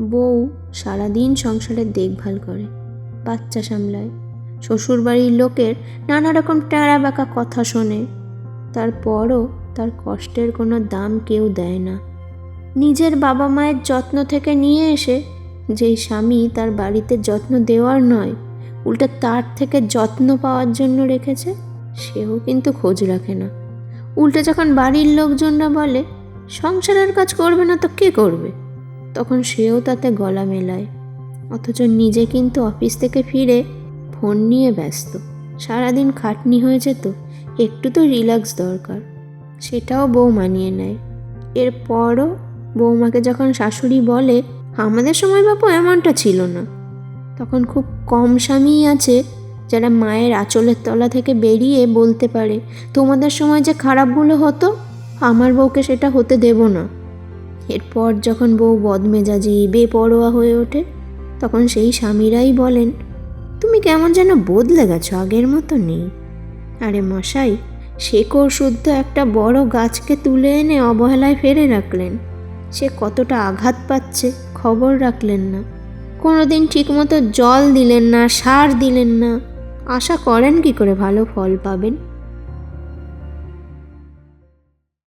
বউ সারাদিন সংসারের দেখভাল করে, বাচ্চা সামলায়, শ্বশুরবাড়ির লোকের নানা রকম ট্যাঁড়া বাঁকা কথা শোনে, তারপরও তার কষ্টের কোনো দাম কেউ দেয় না। নিজের বাবা মায়ের যত্ন থেকে নিয়ে এসে যেই স্বামী তার বাড়িতে যত্ন দেওয়ার নয়, উল্টো তার থেকে যত্ন পাওয়ার জন্য রেখেছে, সেও কিন্তু খোঁজ রাখে না। উল্টে যখন বাড়ির লোকজনরা বলে, সংসারের কাজ করবে না তো কে করবে? তখন সেও তাতে গলা মেলায়। অথচ নিজে কিন্তু অফিস থেকে ফিরে ফোন নিয়ে ব্যস্ত। সারাদিন খাটনি হয়েছে তো একটু তো রিল্যাক্স দরকার। সেটাও বউ মানিয়ে নেয়। এরপরও বৌমাকে যখন শাশুড়ি বলে, আমাদের সময় বাপু এমনটা ছিল না। তখন খুব কম স্বামীই আছে যারা মায়ের আঁচলের তলা থেকে বেরিয়ে বলতে পারে, তোমাদের সময় যে খারাপগুলো হতো, আমার বউকে সেটা হতে দেব না। এরপর যখন বউ বদমেজাজি বেপরোয়া হয়ে ওঠে, তখন সেই স্বামীরাই বলেন, তুমি কেমন যেন বদলে গেছো, আগের মতো নেই। আরে মশাই শেকড় শুদ্ধ একটা বড় গাছকে তুলে এনে অবহেলায় ফেলে রাখলেন। সে কতটা আঘাত পাচ্ছে, খবর রাখলেন না। কোনোদিন ঠিকমতো জল দিলেন না, সার দিলেন না। আশা করেন কি করে ভালো ফল পাবেন।